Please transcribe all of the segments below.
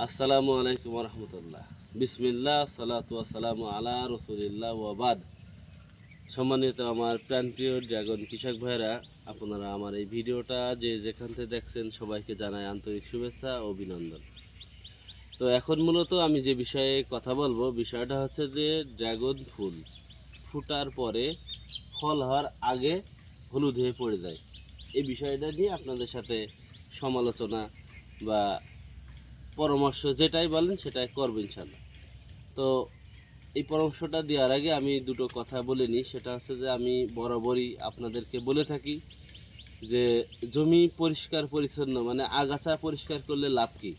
আসসালামু আলাইকুম রহমতুল্লাহ। বিসমিল্লাহ, সালাতু সালামু আলা রসুলিল্লাহ ওয়াবাদ সম্মানিত আমার প্রাণপ্রিয় ড্রাগন কৃষক ভাইরা আপনারা আমার এই ভিডিওটা যে যেখান থেকে দেখছেন সবাইকে জানায় আন্তরিক শুভেচ্ছা ও অভিনন্দন। তো এখন মূলত আমি যে বিষয়ে কথা বলব, বিষয়টা হচ্ছে যে ড্রাগন ফুল ফুটার পরে ফল হওয়ার আগে হলুদ হয়ে পড়ে যায়। এই বিষয়টা নিয়ে আপনাদের সাথে সমালোচনা বা পরামর্শ যেটাই বলেন সেটাই করব ইনশাল্লাহ। তো এই পরামর্শটা দেওয়ার আগে আমি দুটো কথা বলে নিই। সেটা হচ্ছে যে আমি বরাবরই আপনাদেরকে বলে থাকি যে জমি পরিষ্কার পরিচ্ছন্ন মানে আগাছা পরিষ্কার করলে লাভ কি?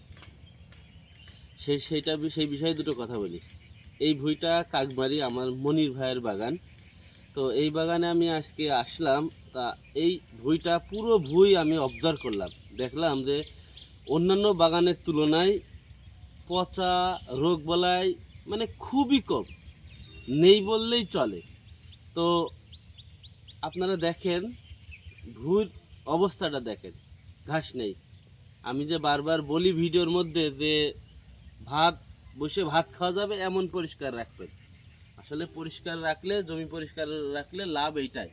সেই সেইটা সেই বিষয়ে দুটো কথা বলি। এই ভুঁইটা কাকমারি আমার মনির ভাইয়ের বাগান। তো এই বাগানে আমি আজকে আসলাম, তা এই ভুঁইটা পুরো ভুঁই আমি অবজার্ভ করলাম। দেখলাম যে অন্যান্য বাগানের তুলনায় পচা রোগ বলায় মানে খুবই কম। নেই বললেই চলে। তো আপনারা দেখেন ভুঁইর অবস্থাটা দেখেন, ঘাস নেই। আমি যে বারবার বলি ভিডিওর মধ্যে যে ভাত, বসে ভাত খাওয়া যাবে, এমন পরিষ্কার রাখবেন। আসলে পরিষ্কার রাখলে, জমি পরিষ্কার রাখলে লাভ এইটাই।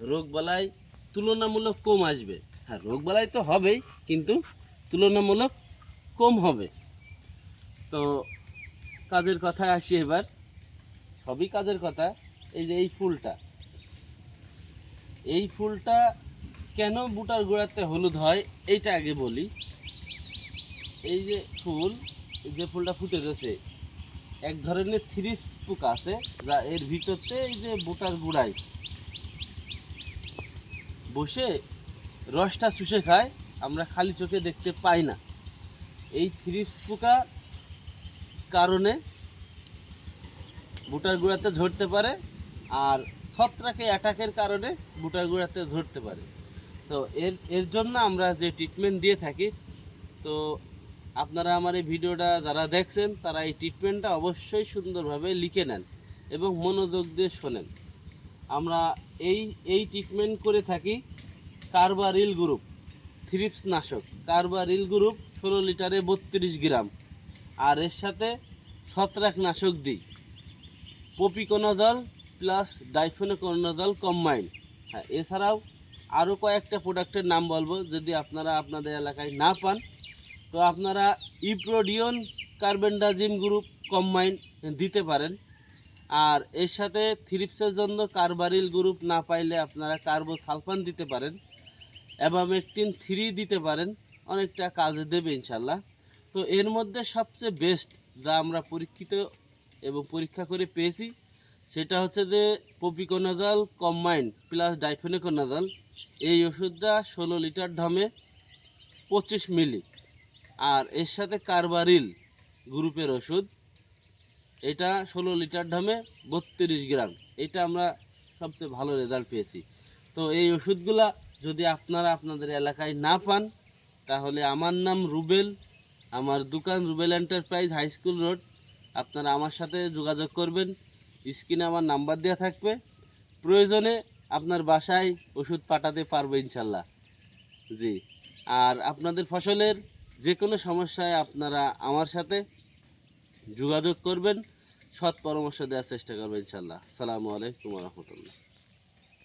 রোগ বালাই তুলনামূলক কম আসবে। হ্যাঁ রোগ বালাই তো হবেই, কিন্তু তুলনামূলক কম হবে। তো কাজের কথায় আসি এবার। সবই কাজের কথা, এই যে এই ফুলটা। এই ফুলটা কেন বুটার গোড়াতে হলুদ হয়, এইটা আগে বলি। এই যে ফুল যে ফুলটা ফুটে রয়েছে, এক ধরনের থ্রিপস পোকা আছে, যা এর ভিতরতে এই যে বুটার গুড়ায় বসে রসটা চুষে খায়। আমরা খালি চোখে দেখতে পাই না। এই থ্রিপস পোকা কারণে বুটার গুঁড়াতে ঝরতে পারে আর ছত্রাকে অ্যাটাকের কারণে বুটার গুঁড়াতে ঝরতে পারে। তো এর এর জন্য আমরা যে ট্রিটমেন্ট দিয়ে থাকি, তো আপনারা আমার এই ভিডিওটা যারা দেখছেন, তারা এই ট্রিটমেন্টটা অবশ্যই সুন্দরভাবে লিখে নেন এবং মনোযোগ দিয়ে শোনেন। আমরা এই এই ট্রিটমেন্ট করে থাকি কার্বারিল গ্রুপ। থ্রিপস নাশক কার্বারিল গ্রুপ ষোলো লিটারে বত্রিশ গ্রাম। আর এর সাথে ছত্রাক নাশক দিই। Propiconazole plus difenoconazole combine. হ্যাঁ এছাড়াও আরও কয়েকটা প্রোডাক্টের নাম বলব যদি আপনারা আপনাদের এলাকায় না পান। তো আপনারা ইপ্রোডিয়ন কার্বেন্ডাজিম গ্রুপ কম্বাইন দিতে পারেন। আর এর সাথে থ্রিপসের জন্য কার্বারিল গ্রুপ না পাইলে আপনারা কার্বোসালফান দিতে পারেন। অ্যাবামেকটিন থ্রি দিতে পারেন, অনেকটা কাজে দেবে ইনশাল্লাহ তো এর মধ্যে সবচেয়ে বেস্ট যা আমরা পরীক্ষিত এবং পরীক্ষা করে পেয়েছি, সেটা হচ্ছে যে পপিকোনাজল কম্বাইন্ড প্লাস ডাইফেনোকোনাজল এই ওষুধটা ষোলো লিটার ঢমে পঁচিশ মিলি আর এর সাথে কার্বারিল গ্রুপের ওষুধ, এটা ষোলো লিটার ঢমে বত্রিশ গ্রাম। এটা আমরা সবচেয়ে ভালো রেজাল্ট পেয়েছি। তো এই ওষুধগুলা যদি আপনারা আপনাদের এলাকায় না পান, তাহলে আমার নাম রুবেল, আমার দোকান Rubel enterprise high school road. আপনারা আমার সাথে যোগাযোগ করবেন, স্ক্রিনে আমার নাম্বার দেওয়া থাকবে। প্রয়োজনে আপনার বাসায় ওষুধ পাঠাতে পারব ইনশাল্লাহ। জি, আর আপনাদের ফসলের যে কোনো সমস্যায় আপনারা আমার সাথে যোগাযোগ করবেন, সৎ পরামর্শ দেওয়ার চেষ্টা করবেন ইনশাল্লাহ। সালামু আলাইকুম রহমতুল্লাহ।